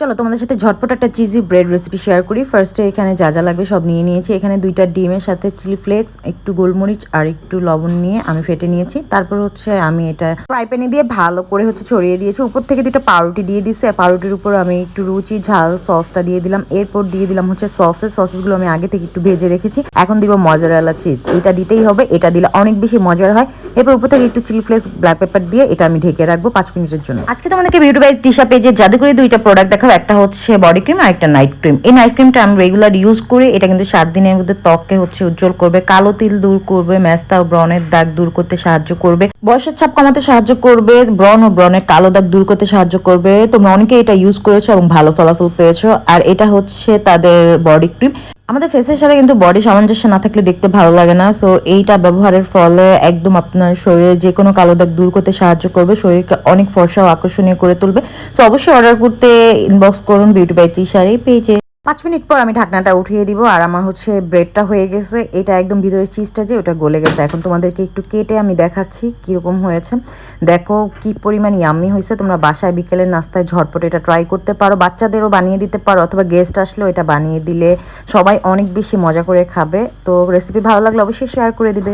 চলো, তোমাদের সাথে ঝটপট একটা চিজি ব্রেড রেসিপি শেয়ার করি। ফার্স্টে এখানে যা যা লাগবে সব নিয়ে নিয়েছি। এখানে দুইটা ডিমের সাথে চিলি ফ্লেক্স একটু গোলমরিচ আর একটু লবণ নিয়ে আমি ফেটে নিয়েছি। তারপর হচ্ছে আমি এটা ফ্রাই প্যানে দিয়ে ভালো করে হচ্ছে ছড়িয়ে দিয়েছি। উপর থেকে দুটো পাউরুটি দিয়ে দিচ্ছি পাউরুটির উপর আমি একটু রুচি, ঝাল সসটা দিয়ে দিলাম। এরপর দিয়ে দিলাম হচ্ছে সসেস সসেসগুলো আমি আগে থেকে একটু ভেজে রেখেছি। এখন দিব মজারালা চিজ এটা দিতেই হবে, এটা দিলে অনেক বেশি মজার হয়। এরপর উপর থেকে একটু চিলি ফ্লেক্স ব্ল্যাক পেপার দিয়ে এটা আমি ঢেকে রাখব পাঁচ মিনিটের জন্য। আজকে তোমাদেরকে বিউটি বাই তৃষা পেজের জাদুকরি দুইটা প্রোডাক্ট দেখাবো, একটা হচ্ছে বডি ক্রিম আর একটা নাইট ক্রিম এই নাইট ক্রিমটা আমি রেগুলার ইউজ করি এটা কিন্তু সাত দিনের মধ্যে ত্বককে হচ্ছে উজ্জ্বল করবে, কালো তিল দূর করবে ম্যাস্তা ও ব্রনের দাগ দূর করতে সাহায্য করবে। বয়সের ছাপ কমাতে সাহায্য করবে, ব্রণ ও ব্রণের কালো দাগ দূর করতে সাহায্য করবে। তোমরা অনেকে এটা ইউজ করেছ এবং ভালো ফলাফল পেয়েছ। আর এটা হচ্ছে তাদের বডি ক্রিম আমাদের ফেসের সাথে কিন্তু বডি সামঞ্জস্য না থাকলে দেখতে ভালো লাগে না। সো এইটা ব্যবহারের ফলে একদম আপনার শরীরে যে কোনো কালো দাগ দূর করতে সাহায্য করবে। শরীরকে অনেক ফর্সা ও আকর্ষণীয় করে তুলবে। তো অবশ্যই অর্ডার করতে ইনবক্স করুন বিউটি বাই ত্রিশার এই পেজে পাঁচ মিনিট পর আমি ঢাকনাটা উঠিয়ে দিব, আর আমার হচ্ছে ব্রেডটা হয়ে গেছে। এটা একদম ভিতরের চিজটা যে, ওটা গলে গেছে। এখন তোমাদেরকে একটু কেটে আমি দেখাচ্ছি কীরকম হয়েছে। দেখো কি পরিমাণ ইয়াম্মি হয়েছে। তোমরা বাসায় বিকেলের নাস্তায় ঝটপট এটা ট্রাই করতে পারো। বাচ্চাদেরও বানিয়ে দিতে পারো, অথবা গেস্ট আসলেও এটা বানিয়ে দিলে সবাই অনেক বেশি মজা করে খাবে। তো রেসিপি ভালো লাগলে অবশ্যই শেয়ার করে দিবে।